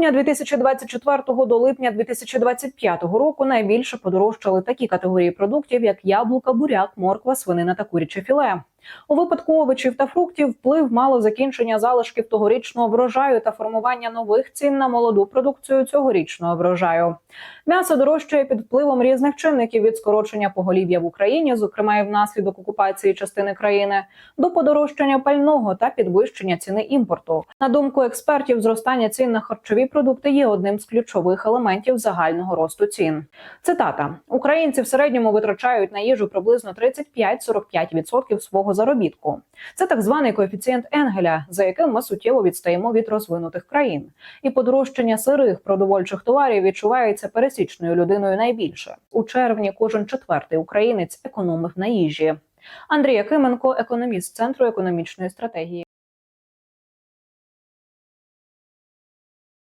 грудня 2024 до липня 2025 року найбільше подорожчали такі категорії продуктів, як яблука, буряк, морква, свинина та куряче філе. У випадку овочів та фруктів вплив мало закінчення залишків тогорічного врожаю та формування нових цін на молоду продукцію цьогорічного врожаю. М'ясо дорожчає під впливом різних чинників від скорочення поголів'я в Україні, зокрема і внаслідок окупації частини країни, до подорожчання пального та підвищення ціни імпорту. На думку експертів, зростання цін на харчові продукти є одним з ключових елементів загального росту цін. Цитата: Українці в середньому витрачають на їжу приблизно 35-45% свого заробітку. Це так званий коефіцієнт Енгеля, за яким ми суттєво відстаємо від розвинутих країн. І подорожчання сирих продовольчих товарів відчувається пересічною людиною найбільше. У червні кожен четвертий українець економив на їжі. Андрій Якименко, економіст центру економічної стратегії.